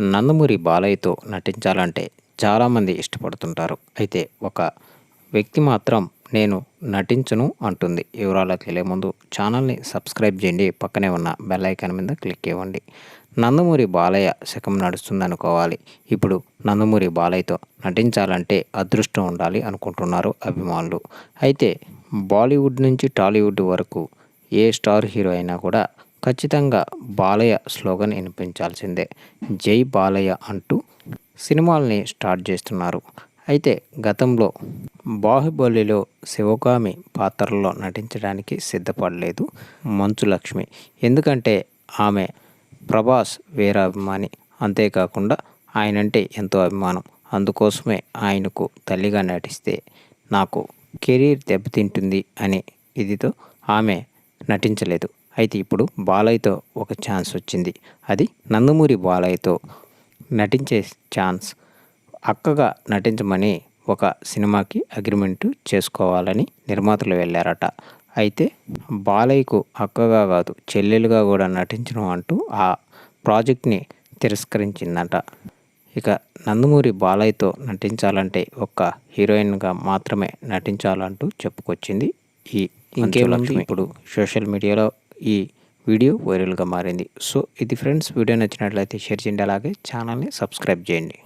నందమూరి బాలయ్యతో నటించాలంటే చాలామంది ఇష్టపడుతుంటారు. అయితే ఒక వ్యక్తి మాత్రం నేను నటించను అంటుంది. వివరాలకు వెళ్ళే ముందు ఛానల్ని సబ్స్క్రైబ్ చేయండి. పక్కనే ఉన్న బెల్ ఐకాన్ మీద క్లిక్ ఇవ్వండి నందమూరి బాలయ్య శకం నడుస్తుందనుకోవాలి. ఇప్పుడు నందమూరి బాలయ్యతో నటించాలంటే అదృష్టం ఉండాలి అనుకుంటున్నారు అభిమానులు. అయితే బాలీవుడ్ నుంచి టాలీవుడ్ వరకు ఏ స్టార్ హీరో అయినా కూడా ఖచ్చితంగా బాలయ్య స్లోగన్ వినిపించాల్సిందే. జై బాలయ్య అంటూ సినిమాల్ని స్టార్ట్ చేస్తున్నారు. అయితే గతంలో బాహుబలిలో శివగామి పాత్రలో నటించడానికి సిద్ధపడలేదు మంచు లక్ష్మి ఎందుకంటే ఆమె ప్రభాస్ వీరాభిమాని. అంతేకాకుండా ఆయనంటే ఎంతో అభిమానం. అందుకోసమే ఆయనకు తల్లిగా నటిస్తే నాకు కెరీర్ దెబ్బతింటుంది అనే ఇదితో ఆమె నటించలేదు. అయితే ఇప్పుడు బాలయ్యతో ఒక ఛాన్స్ వచ్చింది. అది నందమూరి బాలయ్యతో నటించే ఛాన్స్. అక్కగా నటించమని ఒక సినిమాకి అగ్రిమెంట్ చేసుకోవాలని నిర్మాతలు వెళ్ళారట. అయితే బాలయ్యకు అక్కగా కాదు చెల్లెలుగా కూడా నటించడం అంటూ ఆ ప్రాజెక్ట్ని తిరస్కరించిందట. ఇక నందమూరి బాలయ్యతో నటించాలంటే ఒక్క హీరోయిన్గా మాత్రమే నటించాలంటూ చెప్పుకొచ్చింది ఈ ఇంకేముంది ఇప్పుడు సోషల్ మీడియాలో ఈ వీడియో వైరల్గా మారింది. సో ఇది ఫ్రెండ్స్ వీడియో నచ్చినట్లయితే షేర్ చేయండి అలాగే ఛానల్ని సబ్స్క్రైబ్ చేయండి.